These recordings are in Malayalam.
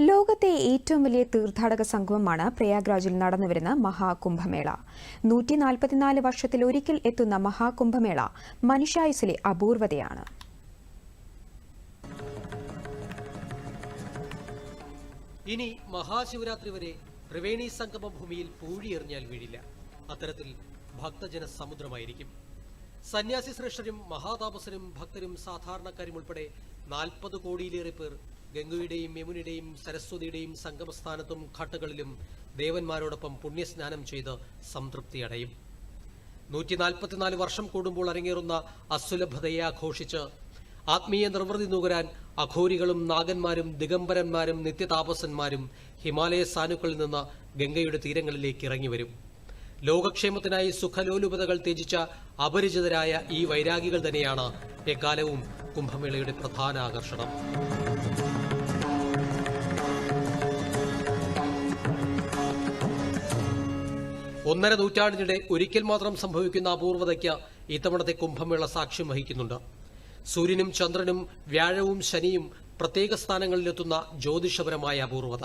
ലോകത്തെ ഏറ്റവും വലിയ തീർത്ഥാടക സംഗമമാണ് പ്രയാഗ്രാജിൽ നടന്നുവരുന്ന മഹാകുംഭമേള. നൂറ്റി നാൽപ്പത്തിനാല് വർഷത്തിൽ ഒരിക്കൽ എത്തുന്ന മഹാകുംഭമേള മനുഷ്യായുസിലെ അപൂർവതയാണ്. ഇനി മഹാശിവരാത്രി വരെ ത്രിവേണി സംഗമ ഭൂമിയിൽ പൂഴിയെറിഞ്ഞാൽ വീഴില്ല. അത്തരത്തിൽ ഭക്തജന സമുദ്രമായിരിക്കും. സന്യാസി ശ്രേഷ്ഠരും മഹാതാപസരും ഭക്തരും സാധാരണക്കാരും ഉൾപ്പെടെ നാൽപ്പത് കോടിയിലേറെ പേർ ഗംഗയുടെയും യമുനയുടെയും സരസ്വതിയുടെയും സംഗമസ്ഥാനത്തും ഘട്ടകളിലും ദേവന്മാരോടൊപ്പം പുണ്യസ്നാനം ചെയ്ത് സംതൃപ്തി അടയും നൂറ്റി നാൽപ്പത്തിനാല് വർഷം കൂടുമ്പോൾ അരങ്ങേറുന്ന അസുലഭതയെ ആഘോഷിച്ച് ആത്മീയ നിർവൃതി നുകരാൻ അഘോരികളും നാഗന്മാരും ദിഗംബരന്മാരും നിത്യതാപസന്മാരും ഹിമാലയ സാനുക്കളിൽ നിന്ന് ഗംഗയുടെ തീരങ്ങളിലേക്ക് ഇറങ്ങിവരും. ലോകക്ഷേമത്തിനായി സുഖലോലുപതകൾ ത്യജിച്ച അപരിചിതരായ ഈ വൈരാഗികൾ തന്നെയാണ് എക്കാലവും കുംഭമേളയുടെ പ്രധാന ആകർഷണം. ഒന്നര നൂറ്റാണ്ടിനിടെ ഒരിക്കൽ മാത്രം സംഭവിക്കുന്ന അപൂർവതയ്ക്ക് ഇത്തവണത്തെ കുംഭമേള സാക്ഷ്യം വഹിക്കുന്നുണ്ട്. സൂര്യനും ചന്ദ്രനും വ്യാഴവും ശനിയും പ്രത്യേക സ്ഥാനങ്ങളിലെത്തുന്ന ജ്യോതിഷപരമായ അപൂർവത.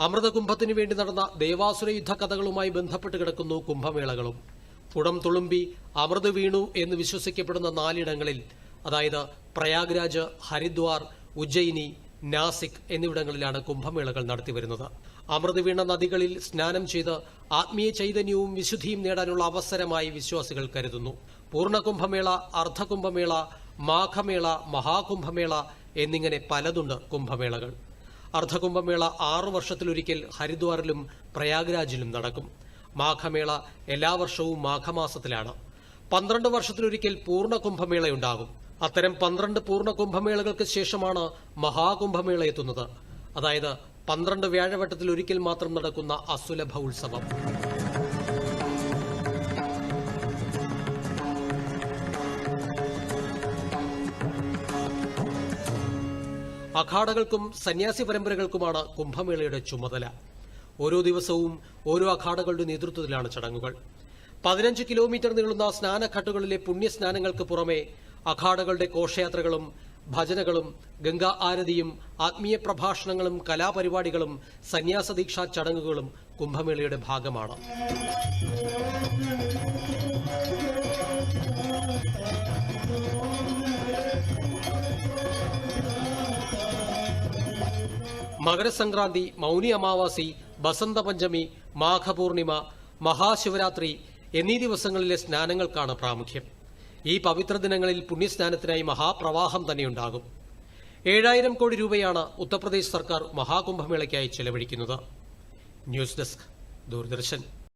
അമൃതകുംഭത്തിനു വേണ്ടി നടന്ന ദേവാസുര യുദ്ധ കഥകളുമായി ബന്ധപ്പെട്ട് കിടക്കുന്നു കുംഭമേളകളും. പുടം തുളുമ്പി അമൃത് വീണു എന്ന് വിശ്വസിക്കപ്പെടുന്ന നാലിടങ്ങളിൽ അതായത് പ്രയാഗ്രാജ് ഹരിദ്വാർ ഉജ്ജയിനി നാസിക് എന്നിവിടങ്ങളിലാണ് കുംഭമേളകൾ നടത്തിവരുന്നത്. അമൃത് വീണ നദികളിൽ സ്നാനം ചെയ്ത് ആത്മീയ ചൈതന്യവും വിശുദ്ധിയും നേടാനുള്ള അവസരമായി വിശ്വാസികൾ കരുതുന്നു. പൂർണകുംഭമേള അർദ്ധകുംഭമേള മാഘമേള മഹാകുംഭമേള എന്നിങ്ങനെ പലതുണ്ട് കുംഭമേളകൾ. അർദ്ധകുംഭമേള ആറു വർഷത്തിലൊരിക്കൽ ഹരിദ്വാറിലും പ്രയാഗ്രാജിലും നടക്കും. മാഘമേള എല്ലാ വർഷവും മാഘമാസത്തിലാണ്. പന്ത്രണ്ട് വർഷത്തിലൊരിക്കൽ പൂർണ കുംഭമേളയുണ്ടാകും അത്തരം പന്ത്രണ്ട് പൂർണ കുംഭമേളകൾക്ക് ശേഷമാണ് മഹാകുംഭമേള എത്തുന്നത്. അതായത് പന്ത്രണ്ട് വ്യാഴവട്ടത്തിൽ ഒരിക്കൽ മാത്രം നടക്കുന്ന അസുലഭ ഉത്സവം. അഖാഡകൾക്കും സന്യാസി പരമ്പരകൾക്കുമാണ് കുംഭമേളയുടെ ചുമതല. ഓരോ ദിവസവും ഓരോ അഖാഡകളുടെ നേതൃത്വത്തിലാണ് ചടങ്ങുകൾ. പതിനഞ്ച് കിലോമീറ്റർ നീളുന്ന സ്നാനഘട്ടുകളിലെ പുണ്യസ്നാനങ്ങൾക്ക് പുറമെ അഖാഡകളുടെ ഘോഷയാത്രകളും ഭജനകളും ഗംഗാ ആരതിയും ആത്മീയ പ്രഭാഷണങ്ങളും കലാപരിപാടികളും സന്യാസദീക്ഷാ ചടങ്ങുകളും കുംഭമേളയുടെ ഭാഗമാണ്. മകരസംക്രാന്തി മൗനി അമാവാസി ബസന്ത പഞ്ചമി മാഘപൂർണിമ മഹാശിവരാത്രി എന്നീ ദിവസങ്ങളിലെ സ്നാനങ്ങൾക്കാണ് പ്രാമുഖ്യം. ഈ പവിത്ര ദിനങ്ങളിൽ പുണ്യസ്നാനത്തിനായി മഹാപ്രവാഹം തന്നെയുണ്ടാകും. ഏഴായിരം കോടി രൂപയാണ് ഉത്തർപ്രദേശ് സർക്കാർ മഹാകുംഭമേളയ്ക്കായി ചെലവഴിക്കുന്നത്. News desk Doordarshan.